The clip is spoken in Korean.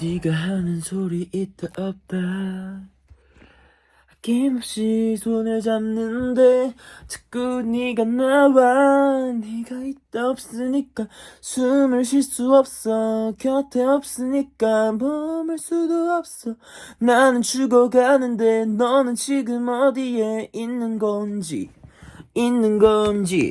네가 하는 소리 있다 없다. 아낌없이 손을 잡는데 자꾸 네가 나와. 네가 있다 없으니까 숨을 쉴 수 없어. 곁에 없으니까 머물 수도 없어. 나는 죽어가는데 너는 지금 어디에 있는 건지 있는 건지